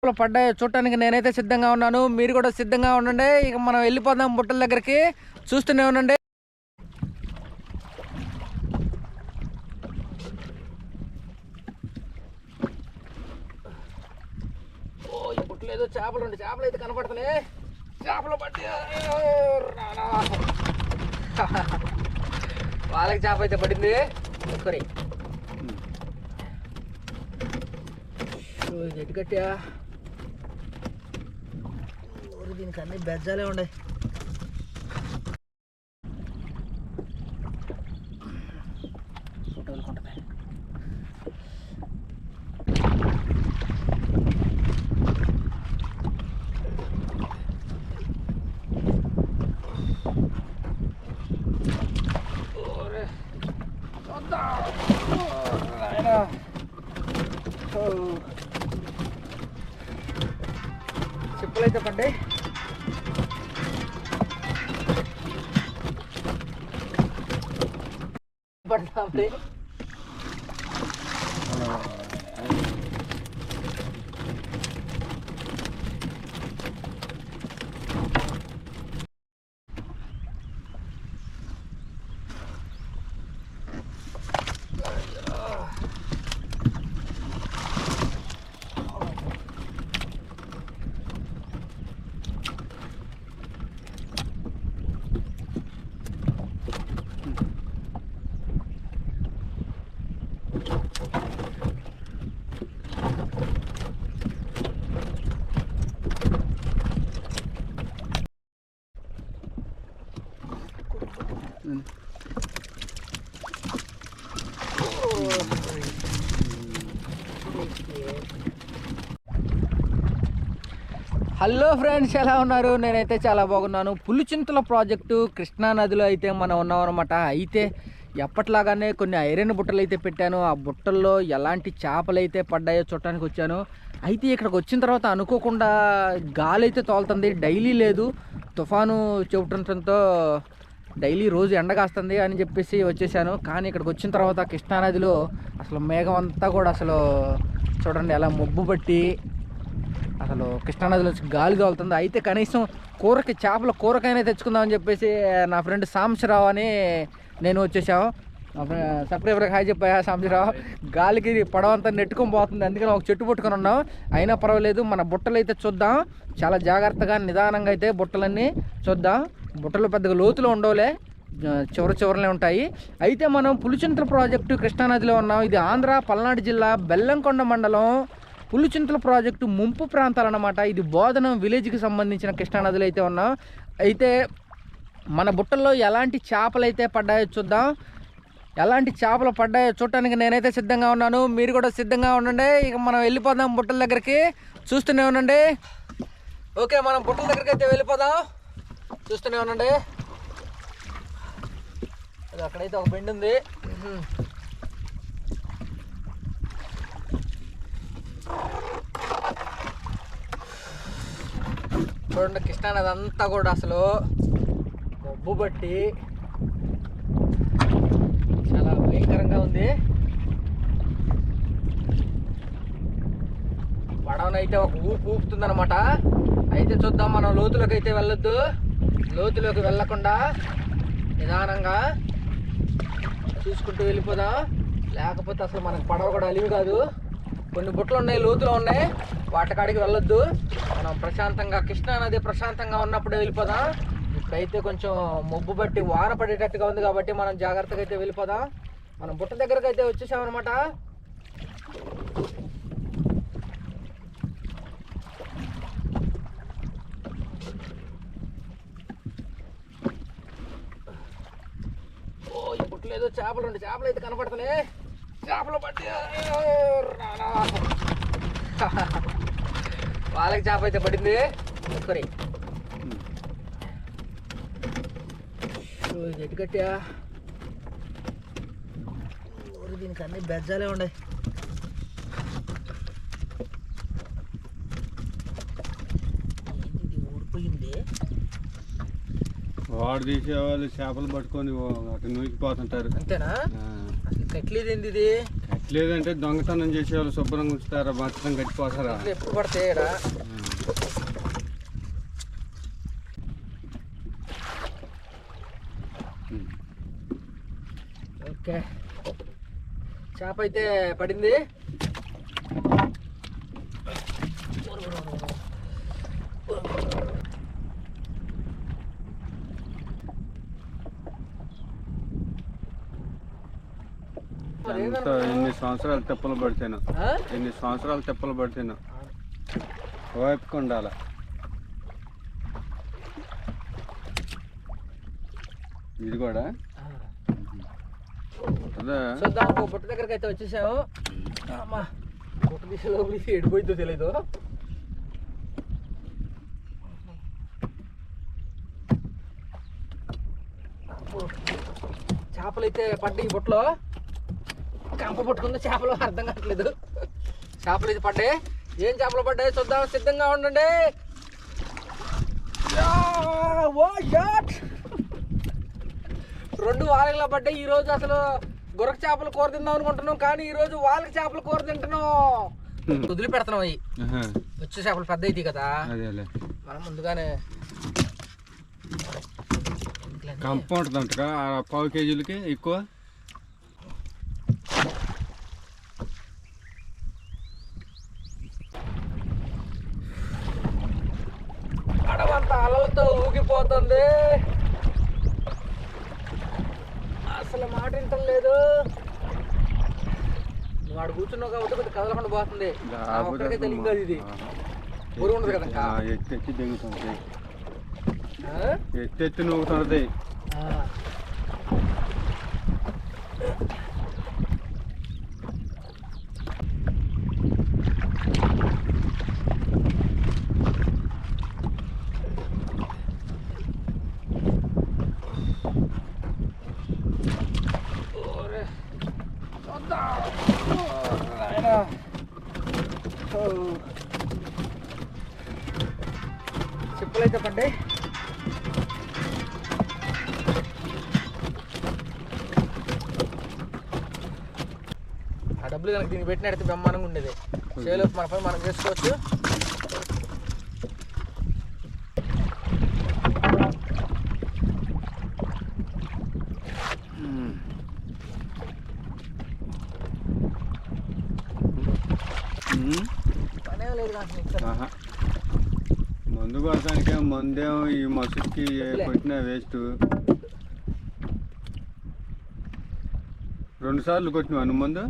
చేపలు పడ్డాయి చూడటానికి నేనైతే సిద్ధంగా ఉన్నాను. మీరు కూడా సిద్ధంగా ఉండండి. ఇక మనం వెళ్ళిపోదాం బుట్టల దగ్గరికి. చూస్తూనే ఉండండి. ఏదో చేపలు ఉండి చేపలు అయితే కనపడుతున్నాయి. చేపలు పట్టి వాళ్ళకి చేప అయితే పడింది. కొరి ఇది ఎటు కట్టా? దీనికి అన్ని బెజ్జాలే ఉన్నాయి ఫోటోలు కొంటది ఓరే చూద్దాం ఓ, నాయనా. ఓ. చెప్పులు అయితే పడ్డాయి పడ్డాయి హలో ఫ్రెండ్స్ ఎలా ఉన్నారు? నేనైతే చాలా బాగున్నాను. పులిచింతల ప్రాజెక్టు కృష్ణా నదిలో అయితే మనం ఉన్నాం అనమాట అయితే ఎప్పట్లాగానే కొన్ని ఐరన్ బుట్టలు అయితే పెట్టాను. ఆ బుట్టల్లో ఎలాంటి చేపలు అయితే పడ్డాయో చూడటానికి వచ్చాను. అయితే ఇక్కడికి వచ్చిన తర్వాత అనుకోకుండా గాలి అయితే తోలుతుంది. డైలీ లేదు. తుఫాను చెబుతుండటంతో డైలీ రోజు ఎండ కాస్తుంది అని చెప్పేసి వచ్చేసాను. కానీ ఇక్కడికి వచ్చిన తర్వాత కృష్ణానదిలో అసలు మేఘం అంతా కూడా అసలు చూడండి ఎలా మొబ్బు పట్టి అసలు కృష్ణానదిలో గాలి తోలుతుంది అయితే కనీసం కూరకి చేపల కూరకైనా తెచ్చుకుందామని చెప్పేసి నా ఫ్రెండ్ సాంశరావు అని నేను వచ్చేసాము. సబ్స్క్రైబర్కి హాయ్ చెప్పా సాంశరావు గాలికి పడవంతా నెట్టుకొని పోతుంది. అందుకని ఒక చెట్టు పట్టుకొని ఉన్నాం. అయినా పర్వాలేదు మన బుట్టలు అయితే చూద్దాం. చాలా జాగ్రత్తగా నిదానంగా అయితే బుట్టలన్నీ చూద్దాం. బుట్టలు పెద్దగా లోతులో ఉండవులే చివరి చివరలే ఉంటాయి. అయితే మనం పులిచింతల ప్రాజెక్టు కృష్ణానదిలో ఉన్నాం. ఇది ఆంధ్ర పల్నాడు జిల్లా బెల్లంకొండ మండలం పులిచింతల ప్రాజెక్టు ముంపు ప్రాంతాలు అన్నమాట ఇది బోధనం విలేజ్కి సంబంధించిన కృష్ణానదులు అయితే ఉన్నాం. అయితే మన బుట్టల్లో ఎలాంటి చేపలు అయితే పడ్డాయో చూద్దాం. ఎలాంటి చేపలు పడ్డాయో చూడటానికి నేనైతే సిద్ధంగా ఉన్నాను. మీరు కూడా సిద్ధంగా ఉండండి. ఇక మనం వెళ్ళిపోదాం బుట్టల దగ్గరికి. చూస్తూనే ఉండండి. ఓకే మనం బుట్టల దగ్గరికి అయితే వెళ్ళిపోదాం. చూస్తూనే ఉండండి. అక్కడైతే ఒక బెండ్ ఉంది. చూడండి కృష్ణానది అంతా కూడా అసలు మబ్బు బట్టి చాలా భయంకరంగా ఉంది. పడవనైతే ఒక ఊపు ఊపుతుందనమాట అయితే చూద్దాం మనం లోతులోకి అయితే వెళ్ళొద్దు. లోతులోకి వెళ్ళకుండా నిదానంగా చూసుకుంటూ వెళ్ళిపోదాం. లేకపోతే అసలు మనకు పడవ కూడా అలివి కాదు. కొన్ని బుట్టలు ఉన్నాయి లోతులో ఉన్నాయి. వాటకాడికి వెళ్ళొద్దు. మనం ప్రశాంతంగా కృష్ణా నది ప్రశాంతంగా ఉన్నప్పుడే వెళ్ళిపోదాం. ఇప్పుడైతే కొంచెం మబ్బు బట్టి వాన పడేటట్టుగా ఉంది కాబట్టి మనం జాగ్రత్తగా అయితే వెళ్ళిపోదాం. మనం బుట్ట దగ్గరకు అయితే వచ్చేసామన్నమాట ఓ ఈ బుట్టలు ఏదో చేపలు రెండు చేపలు అయితే కనపడతలే చేపలు పట్టి. వాళ్ళకి చేప అయితే పడింది కట్టా. ఊరు దీనికి అన్ని బెజ్జాలే ఉన్నాయి. ఊడిపోయింది? వాడు తీసేవాళ్ళు చేపలు పట్టుకొని అటు నూకిపోతుంటారు. అంతేనా? ఆ, అసలు కట్లేదు ఏంది ఇది లేదంటే దొంగతనం చేసేవాళ్ళు శుభ్రంగా ఉంచుతారా? మొత్తం కట్టిపోతారా ఎప్పుడు పడితే ఈడ ఓకే. చేప అయితే పడింది మరి ఎంత ఏందనుకున్నావు? ఎన్ని సంవత్సరాలు తెప్పలు పడితేను? ఎన్ని సంవత్సరాలు తెప్పలు పడితేను. వైపుకు ఉండాలి ఇది కూడా? చూద్దాం బుట్ట దగ్గరికి అయితే వచ్చేసాము అమ్మా లోపల ఇది ఎడిపోయిందో తెలీదు. చేపలు అయితే పడ్డాయి బుట్టలో కంప పట్టుకుందో చేపలు అర్థం కావట్లేదు. చేపలు అయితే పడ్డాయి. ఏం చేపలు పడ్డాయి చూద్దాం సిద్ధంగా ఉండండి. రెండు వారలా పడ్డాయి. ఈ రోజు అసలు గొరక చేపలు కూర తిందాం అనుకుంటున్నాం కానీ ఈ రోజు వాళ్ళకి చేపలు కూర తింటున్నాం. వదిలి పెడుతున్నాం అవి. వచ్చే చేపలు పెద్ద అయితే కదా. మనం ముందుగానే ఇంట్లోనే కంప ఉంటుంది పావు కేజీలకి ఎక్కువ? కదలకుండా పోతుంది ఆ ఒక్కడికే తెలియదు కదా ఇది ఊరు ఉండదు కదా ఇంకా. ఆ, ఎత్తి ఎత్తి దిగుతుంది ఆ? ఎత్తి ఎత్తి నూగుతున్నది ఆ. ఓరే. చూద్దాం. ఓ, నాయనా. ఓ. చెప్పులైతే పడ్డాయి ఆ డబ్బులు కనుక దీనికి పెట్టినట్టు బ్రహ్మాండంగా ఉండేది. చేలోపు మన పని మనం చేసుకోవచ్చు ఉమ్. ఉమ్. పనే లేదు నాకు మిక్సర్. ఆహా. మందు కోసానికే మందేమో ఈ మసుకి కొట్టిన వేస్ట్ రెండు సార్లు కొట్టినావా నువ్వు మందు?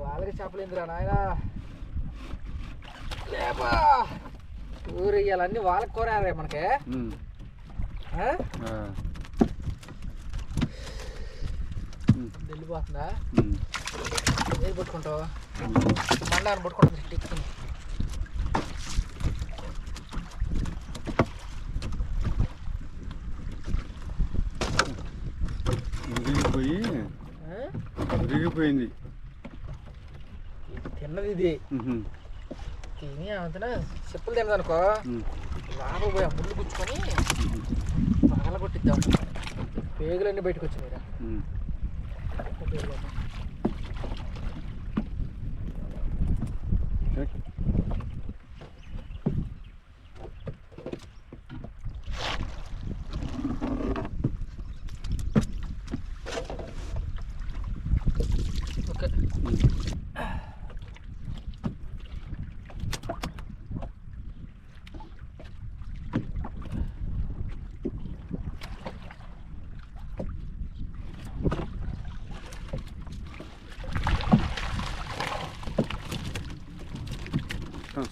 వాళ్ళకి చెప్పలేదురా నాయన. లేపా. ఊరు ఇయ్యాలన్నీ వాళ్ళకి కోరారే మనకి. వెళ్ళిపోతుందా. ఏది పట్టుకుంటావు? మండాన్ని పట్టుకుంటుంది టిక్కిని ఉరిగిపోయి ఆ? ఉరిగిపోయింది తిన్నది ఇది. తిని అంతనా చెప్పులు తినదనుకో ఉమ్. లోపల పోయి ముళ్ళు గుచ్చుకొని పగల కొట్టిద్దాం పేగులన్నీ బయటకు వచ్చినాయి. పేగులన్నీ.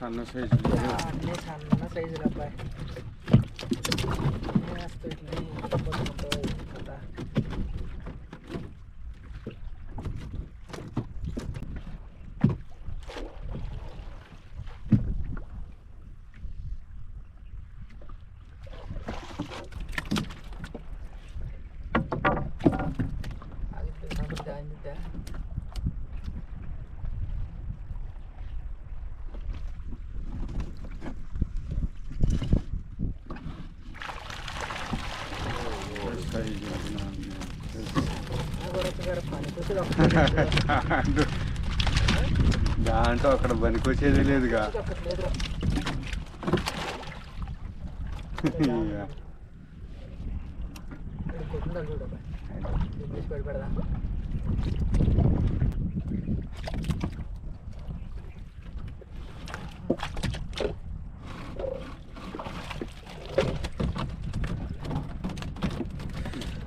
సన్న సైజు అన్నీ సన్న సైజులు అబ్బాయి దాంట్లో అక్కడ పనికొచ్చేది లేదుగా. పెడదా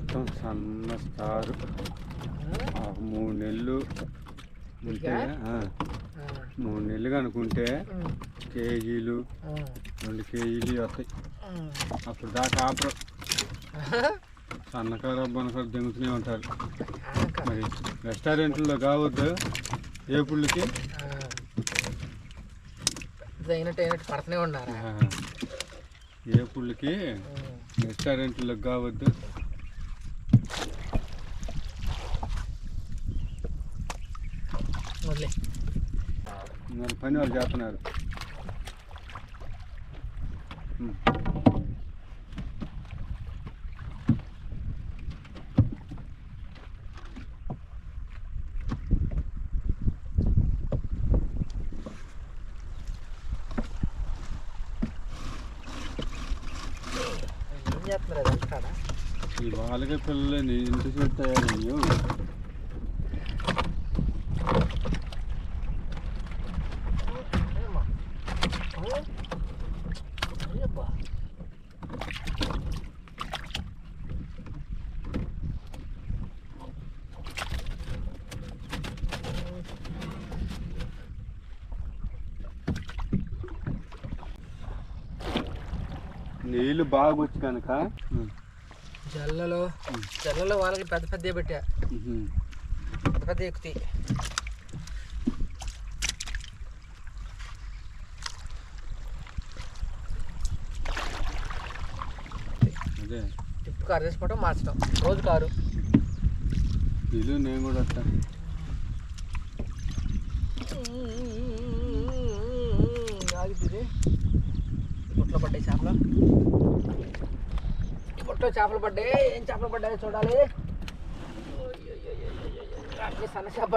మొత్తం సన్న స్టార్ ఆ మూడు నెలలు మూడు నెలలు కనుకుంటే కేజీలు రెండు కేజీలు వస్తాయి. అప్పుడు దాకా ఆపరు. సన్నకారు బొనకారు దింగుతూనే ఉంటారు. మరి రెస్టారెంట్లో కావద్దు. ఏపుళ్ళకి అయినట్టు అయినట్టు పడుతూనే ఉన్నారా ఏపుళ్ళకి రెస్టారెంట్లో కావద్దు వదిలే మరి పని వాళ్ళు చేస్తున్నారు. ఈ వాళ్ళకి పిల్లలు ఇంటి తయారయ్యో ఏమ్మా? ఆ? అయ్యబ్బా. నీళ్ళు బాగా వచ్చి కనుక. జల్లలో జల్లలో వాళ్ళకి పెద్ద పెద్ద పెట్టా. పెద్ద పెద్ద ఎక్కుతాయి. అదే. టిప్పు కారు చేసుకోవటం మార్చడం రోజు కారు. నీళ్ళు నేను కూడా వస్తాను ఆగుతుంది బుట్టలో పడ్డాయి చేపలు. ఈ బుట్టలో చేపలు పడ్డాయి. ఏం చేపలు పడ్డాయో చూడాలి. సన్న చేప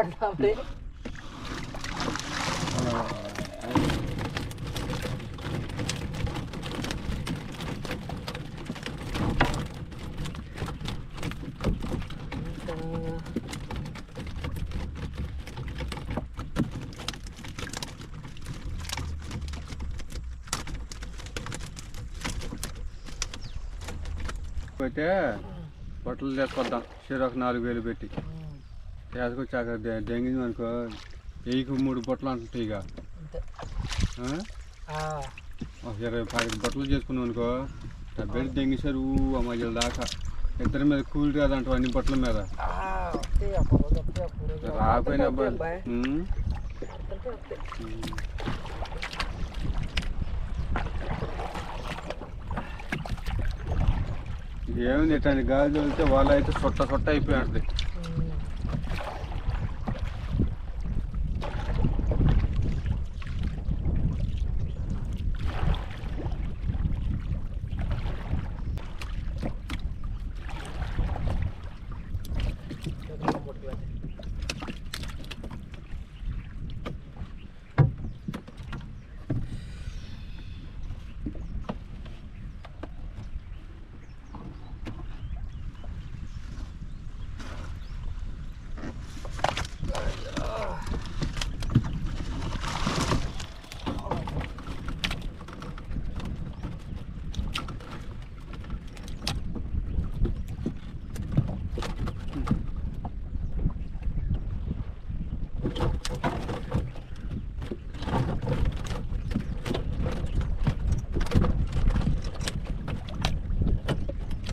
పోతే బట్టలు తీసుకొద్దాం ఒక నాలుగు వేలు పెట్టి. తీసుకొచ్చి అక్కడ దె- దెంగింది అనుకో వెయ్యికి మూడు బట్టలు అంటుంటాయి ఇక. ఒక ఇరవై పది బట్టలు చేసుకున్నాం అనుకో డబ్బేది దెంగేశారు అమ్మాయిల దాకా. ఇద్దరి మీద కూలి రాదంటావు అన్ని బట్టల మీద. రాకపోయినా ఏమి అబ్బాయి ఇట్లాంటి గాలి తోలితే వాళ్ళు అయితే సొట్ట సొట్ట అయిపోయి ఉంటుంది ఉమ్.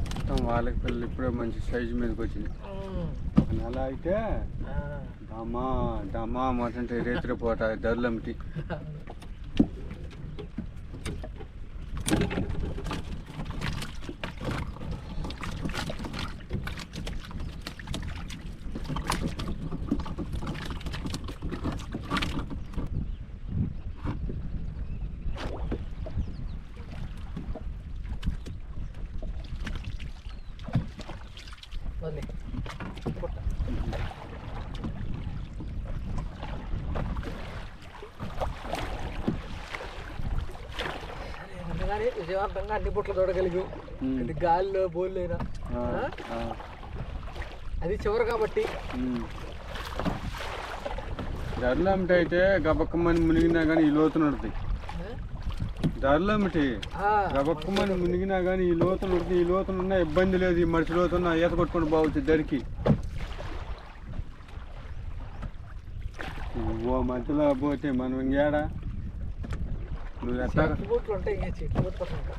మొత్తం ఇప్పుడే మంచి సైజు మీదకి వచ్చింది. నెల అయితే ఆ. డమా డమా మటంటే రేత్రి పూట. కొట్ట. కానీ విజయవంతంగా అన్ని బుట్టలు చూడగలిగు గాలిలో బోల్లేనా అది చివరి కాబట్టి. ధరలు అమ్మటి అయితే గబక్కమని మునిగినా కానీ ఈ లోతున ఉడుతాయి ధరలు అమ్మటి ఆ, గబక్కమని మునిగినా కానీ ఈ లోతున ఉడుతుంది ఈ లోతున ఉన్నా ఇబ్బంది లేదు. ఈ మనిషి లోతున్న ఈత కొట్టుకొని బాగుంది దరికి. ఓ మధ్యలో పోతే మనం ఇంకేడా? నువ్వు బుట్టలు ఉంటాయి ఇంకా చెట్టు బుట్టలు ఇంకా.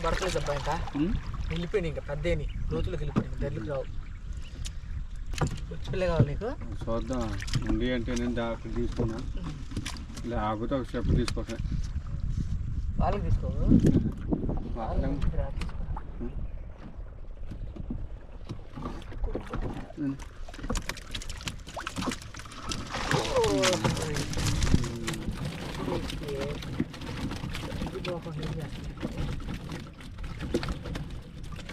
పడతలేదు అబ్బా ఇంకా? వెళ్ళిపోయినాయి ఇంకా పెద్దేని రోజులకు వెళ్ళిపోయినాయి దగ్గరికి రావు. పిల్ల కావాలి నీకు? చూద్దాం. అంటే నేను డాక్టర్ తీసుకున్నా. లేకపోతే ఒక స్టెప్ తీసుకుంటా. వాళ్ళకి తీసుకో. వాళ్ళం ఉమ్.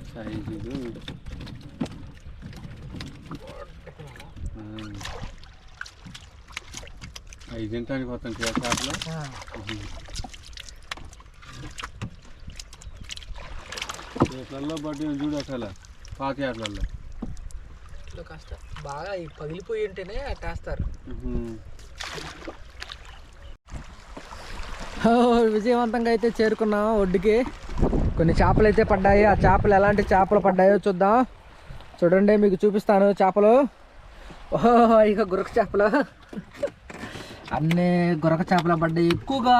సైజు. అవి తింటానికి వస్తాం చేపలు చేపలలో పట్టి చూడు అసలు. పాత చేపలలో బాగా పగిలిపోయి ఉంటేనే అట్టేస్తారు విజయవంతంగా అయితే చేరుకున్నాం ఒడ్డుకి. కొన్ని చేపలు అయితే పడ్డాయి. ఆ చేపలు ఎలాంటి చేపలు పడ్డాయో చూద్దాం. చూడండి మీకు చూపిస్తాను చేపలు. ఓహో ఇక గురక చేపలు. అన్నీ గురక చేపలు పడ్డాయి. ఎక్కువగా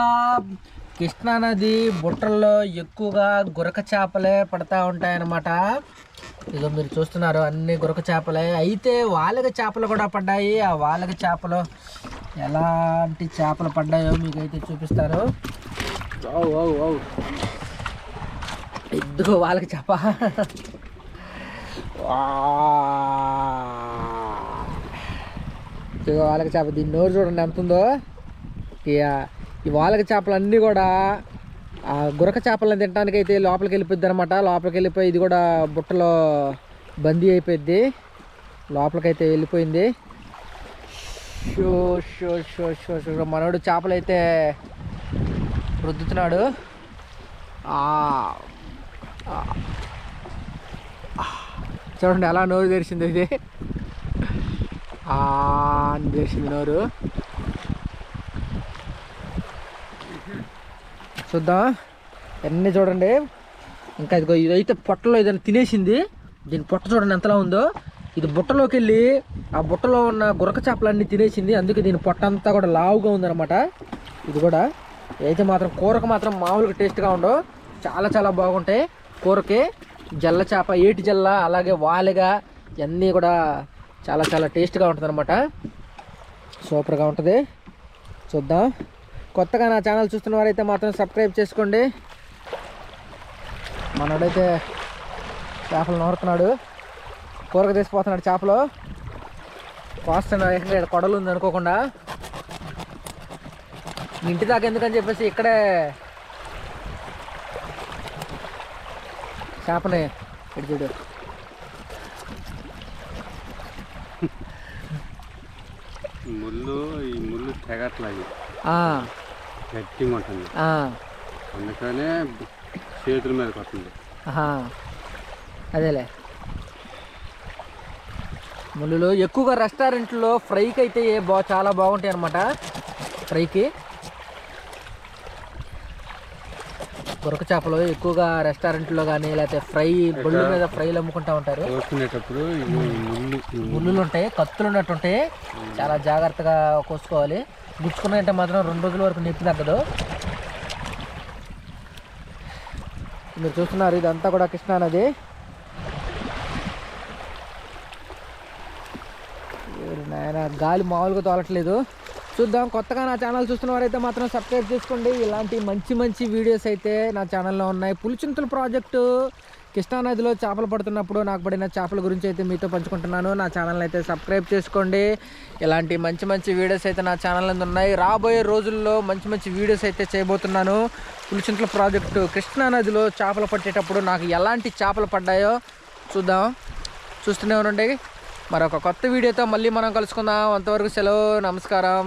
కృష్ణా నది బుట్టల్లో ఎక్కువగా గురక చేపలే పడతా ఉంటాయన్నమాట. ఇదిగో మీరు చూస్తున్నారు అన్ని గురక చేపలే. అయితే వాళ్ళకి చేపలు కూడా పడ్డాయి. ఆ వాళ్ళకి చేపలు ఎలాంటి చేపలు పడ్డాయో మీకు అయితే చూపిస్తాను ఓ ఓ ఇదిగో చేప. వా. ఇదిగో చేప. దీని నోరు చూడండి ఎంత ఉందో. ఇక ఈ వాళ్ళకి చేపలు అన్నీ కూడా గురక చేపలను తినడానికి అయితే లోపలికి వెళ్ళిపోద్ది అనమాట లోపలికి వెళ్ళిపోయి ఇది కూడా బుట్టలో బందీ అయిపోయింది లోపలికైతే వెళ్ళిపోయింది. Show show show show show మనోడు చేపలు అయితే రుద్దుతున్నాడు చూడండి ఎలా నోరు తెరిచింది ఇది. అని తెరిచింది నోరు. చూద్దాం. అన్నీ చూడండి. ఇంకా ఇదిగో ఇదైతే పొట్టలో ఏదైనా తినేసింది. దీని పొట్ట చూడండి ఎంతలా ఉందో. ఇది బుట్టలోకి వెళ్ళి ఆ బుట్టలో ఉన్న గురక చేపలన్నీ తినేసింది. అందుకే దీని పొట్ట అంతా కూడా లావుగా ఉందన్నమాట. ఇది కూడా అయితే మాత్రం కూరకు మాత్రం మామూలుగా టేస్ట్గా ఉండవు చాలా చాలా బాగుంటాయి. కూరకి జల్ల చేప ఏటి జల్ల అలాగే వాలిగా ఇవన్నీ కూడా చాలా చాలా టేస్ట్గా ఉంటుంది అనమాట సూపర్గా ఉంటుంది. చూద్దాం. కొత్తగా నా ఛానల్ చూస్తున్న వారైతే మాత్రం సబ్స్క్రైబ్ చేసుకోండి. మనోడైతే చేపలు నూరుతున్నాడు. కూరకు తీసిపోతున్నాడు చేపలు. కోస్తున్నాడు ఇక్కడ కొడలు ఉంది అనుకోకుండా. ఇంటి దాకా ఎందుకని చెప్పేసి ఇక్కడే చేపని ఇటు చూడు. ముళ్ళు ఈ ముళ్ళు తెగట్లాగి గట్టిగా ఉంటుంది అందుకనే చేతుల మీదకి వస్తుంది. ఆహా. అదేలే. ముళ్ళు ఎక్కువగా రెస్టారెంట్లో ఫ్రైకి అయితే బా చాలా బాగుంటాయి అనమాట ఫ్రైకి. గురక చేపలు ఎక్కువగా రెస్టారెంట్లో కానీ లేకపోతే ఫ్రై బొళ్ళు మీద ఫ్రైలు అమ్ముకుంటా ఉంటారు. ముళ్ళులు ఉంటాయి కత్తులు ఉన్నట్టు ఉంటాయి చాలా జాగ్రత్తగా కోసుకోవాలి. గుచ్చుకున్నాయంటే మాత్రం రెండు రోజుల వరకు నొప్పి తగ్గదు. మీరు చూస్తున్నారు ఇదంతా కూడా కృష్ణా నది. నాయన నాయనా గాలి మామూలుగా తోలట్లేదు. చూద్దాం కొత్తగా నా ఛానల్ చూస్తున్న వారైతే మాత్రం సబ్స్క్రైబ్ చేసుకోండి. ఇలాంటి మంచి మంచి వీడియోస్ అయితే నా ఛానల్లో ఉన్నాయి. పులిచింతల ప్రాజెక్టు కృష్ణానదిలో చేపలు పడుతున్నప్పుడు నాకు పడిన చేపల గురించి అయితే మీతో పంచుకుంటున్నాను. నా ఛానల్ అయితే సబ్స్క్రైబ్ చేసుకోండి. ఇలాంటి మంచి మంచి వీడియోస్ అయితే నా ఛానల్ మీద ఉన్నాయి. రాబోయే రోజుల్లో మంచి మంచి వీడియోస్ అయితే చేయబోతున్నాను. పులిచింతల ప్రాజెక్టు కృష్ణానదిలో చేపలు పట్టేటప్పుడు నాకు ఎలాంటి చేపలు పడ్డాయో చూద్దాం. చూస్తూనే ఉండండి. మరొక కొత్త వీడియోతో మళ్ళీ మనం కలుసుకుందాం. అంతవరకు సెలవు. నమస్కారం.